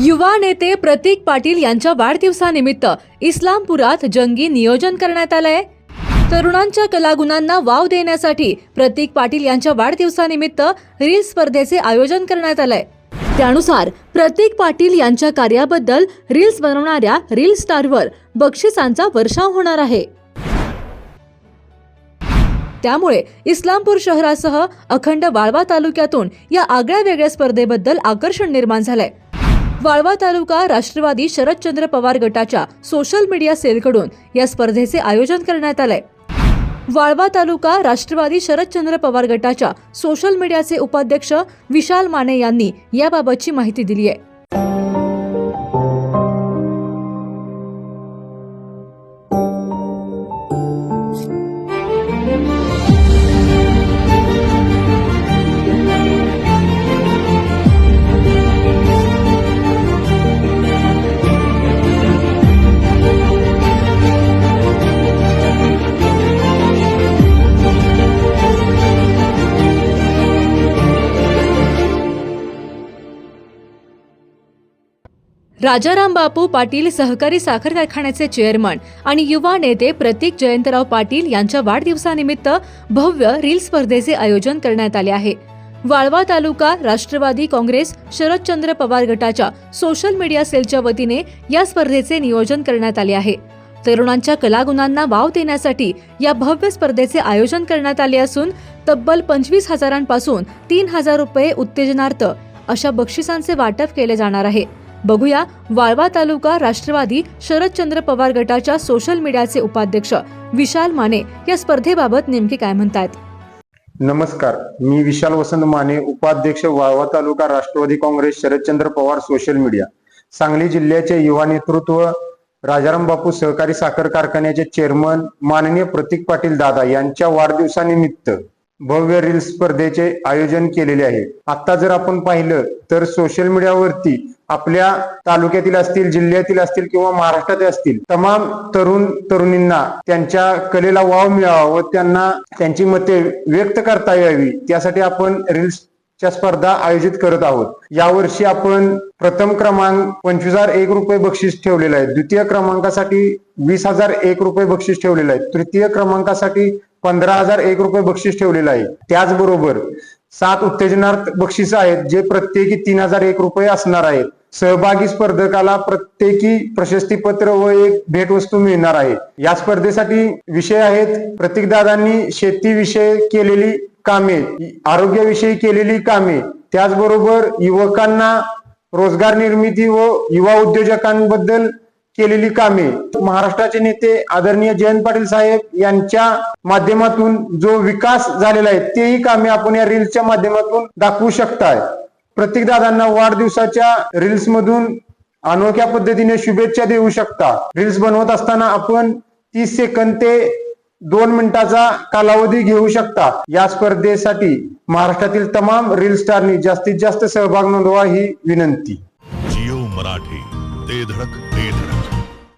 युवा नेते प्रतीक पाटील यांच्या वाढदिवसानिमित्त इस्लामपुरात जंगी नियोजन करण्यात आलंय. तरुणांच्या कलागुणांना वाव देण्यासाठी प्रतीक पाटील यांच्या वाढदिवसानिमित्त रील स्पर्धेचे आयोजन करण्यात आलंय. त्यानुसार प्रतीक पाटील यांच्या कार्याबद्दल रील्स बनवणाऱ्या रील स्टारवर बक्षिसांचा वर्षाव होणार आहे. त्यामुळे इस्लामपूर शहरासह अखंड वाळवा तालुक्यातून या आगळ्या वेगळ्या स्पर्धेबद्दल आकर्षण निर्माण झालंय. वाळवा तालुका राष्ट्रवादी शरदचंद्र पवार गटाच्या सोशल मीडिया सेलकडून या स्पर्धेचे आयोजन करण्यात आलंय. वाळवा तालुका राष्ट्रवादी शरदचंद्र पवार गटाच्या सोशल मीडियाचे उपाध्यक्ष विशाल माने यांनी याबाबतची माहिती दिली आहे राजाराम बापू पाटील सहकारी साखर कारखान्याचे चेअरमन आणि युवा नेते प्रतीक जयंतराव पाटील यांच्या वाढदिवसानिमित्त भव्य रील स्पर्धेचे आयोजन करण्यात आले आहे. वाळवा तालुका राष्ट्रवादी काँग्रेस शरदचंद्र पवार गटाच्या सोशल मीडिया सेलच्या वतीने या स्पर्धेचे नियोजन करण्यात आले आहे. तरुणांच्या कलागुणांना वाव देण्यासाठी या भव्य स्पर्धेचे आयोजन करण्यात आले असून तब्बल पंचवीस हजारांपासून तीन हजार रुपये उत्तेजनार्थ अशा बक्षिसांचे वाटप केले जाणार आहे. बघूया वाळवा तालुका राष्ट्रवादी शरदचंद्र पवार गटाच्या सोशल मीडियाचे उपाध्यक्ष विशाल माने या स्पर्धेबाबत नेमके काय म्हणतायत? नमस्कार मी विशाल वसंत माने उपाध्यक्ष वाळवा तालुका राष्ट्रवादी काँग्रेस शरदचंद्र पवार सोशल मीडिया. सांगली जिल्ह्याचे युवा नेतृत्व राजाराम बापू सहकारी साखर कारखान्याचे चेअरमन माननीय प्रतीक पाटील दादा यांच्या वाढदिवसानिमित्त भव्य रील स्पर्धेचे आयोजन केलेले आहे. आता जर आपण पाहिलं तर सोशल मीडियावरती आपल्या तालुक्यातील असतील जिल्ह्यातील असतील किंवा महाराष्ट्रातील असतील तमाम तरुण तरुणींना त्यांच्या कलेला वाव मिळावा व त्यांना त्यांची मते व्यक्त करता यावी त्यासाठी आपण रील्स च्या स्पर्धा आयोजित करत आहोत. यावर्षी आपण प्रथम क्रमांक पंचवीस हजार एक रुपये बक्षीस ठेवलेलं आहे. द्वितीय क्रमांकासाठी वीस हजार एक रुपये बक्षीस ठेवलेलं आहे. तृतीय क्रमांकासाठी पंधरा हजार एक रुपये बक्षीस ठेवलेलं आहे. त्याचबरोबर सात उत्तेजनार्थ बक्षीस आहेत जे प्रत्येकी तीन हजार एक रुपये असणार आहेत. सहभागी स्पर्धकाला प्रत्येकी प्रशस्तीपत्र व एक भेटवस्तू मिळणार आहे. या स्पर्धेसाठी विषय आहेत प्रतीकदादांनी शेतीविषयी केलेली कामे आरोग्याविषयी केलेली कामे त्याचबरोबर युवकांना रोजगार निर्मिती व युवा उद्योजकांबद्दल केलेली कामे. महाराष्ट्राचे नेते आदरणीय जयंत पाटील साहेब यांच्या माध्यमातून जो विकास झालेला आहे तेही कामे आपण या रील्सच्या माध्यमातून दाखवू शकताय. प्रत्येक दादांना वाढदिवसाच्या रील्स मधून अनोख्या पद्धतीने शुभेच्छा देऊ शकता. रील्स बनवत असताना आपण तीस सेकंद ते दोन मिनिटाचा कालावधी घेऊ शकता. या स्पर्धेसाठी महाराष्ट्रातील तमाम रील स्टारनी जास्तीत जास्त सहभाग नोंदवा ही विनंती. जिओ मराठी ते धडक ते